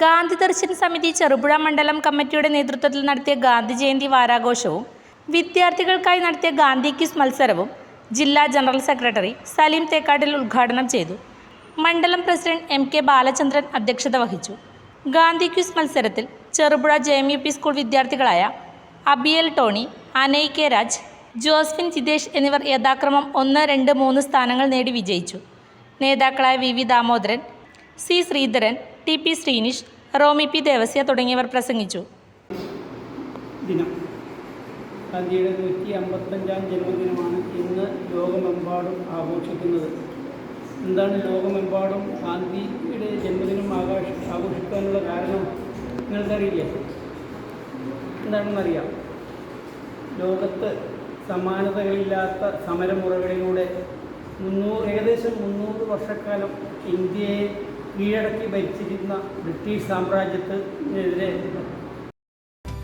ഗാന്ധി ദർശൻ സമിതി ചെറുപുഴ മണ്ഡലം കമ്മിറ്റിയുടെ നേതൃത്വത്തിൽ നടത്തിയ ഗാന്ധി ജയന്തി വാരാഘോഷവും വിദ്യാർത്ഥികൾക്കായി നടത്തിയ ഗാന്ധി ക്വിസ് മത്സരവും ജില്ലാ ജനറൽ സെക്രട്ടറി സലീം തേക്കാട്ടിൽ ഉദ്ഘാടനം ചെയ്തു. മണ്ഡലം പ്രസിഡന്റ് എം കെ ബാലചന്ദ്രൻ അധ്യക്ഷത വഹിച്ചു. ഗാന്ധി ക്വിസ് മത്സരത്തിൽ Cherupuzha J M U P school വിദ്യാർത്ഥികളായ Abiyal Tony Anay K Raj Josephine Jithesh എന്നിവർ യഥാക്രമം ഒന്ന് രണ്ട് മൂന്ന് സ്ഥാനങ്ങൾ നേടി വിജയിച്ചു. നേതാക്കളായ V V Damodaran C Sreedharan T P Sreenish Romy P Devasya തുടങ്ങിയവർ പ്രസംഗിച്ചു. ഗാന്ധിയുടെ നൂറ്റി അമ്പത്തഞ്ചാം ജന്മദിനമാണ് ഇന്ന് ലോകമെമ്പാടും ആഘോഷിക്കുന്നത്. എന്താണ് ലോകമെമ്പാടും ഗാന്ധിയുടെ ജന്മദിനം ആഘോഷ ആഘോഷിക്കാനുള്ള കാരണം നിങ്ങൾക്കറിയില്ലേ? എന്താണെന്നറിയാം. ലോകത്ത് സമാനതകളില്ലാത്ത സമരമുറകളിലൂടെ മുന്നൂറ് ഏകദേശം മുന്നൂറ് വർഷക്കാലം ഇന്ത്യയെ കീഴടക്കി ഭരിച്ചിരുന്ന ബ്രിട്ടീഷ് സാമ്രാജ്യത്തിനെതിരെ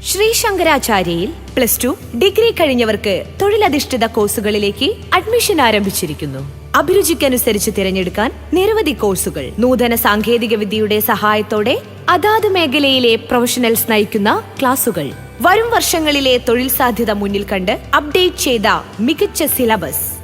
ശ്രീ ശങ്കരാചാര്യയിൽ പ്ലസ് ടു ഡിഗ്രി കഴിഞ്ഞവർക്ക് തൊഴിലധിഷ്ഠിത കോഴ്സുകളിലേക്ക് അഡ്മിഷൻ ആരംഭിച്ചിരിക്കുന്നു. അഭിരുചിക്കനുസരിച്ച് തിരഞ്ഞെടുക്കാൻ നിരവധി കോഴ്സുകൾ. നൂതന സാങ്കേതിക വിദ്യയുടെ സഹായത്തോടെ അതാത് മേഖലയിലെ പ്രൊഫഷണൽസ് നയിക്കുന്ന ക്ലാസുകൾ. വരും വർഷങ്ങളിലെ തൊഴിൽ സാധ്യത മുന്നിൽ കണ്ട് അപ്ഡേറ്റ് ചെയ്ത മികച്ച സിലബസ്.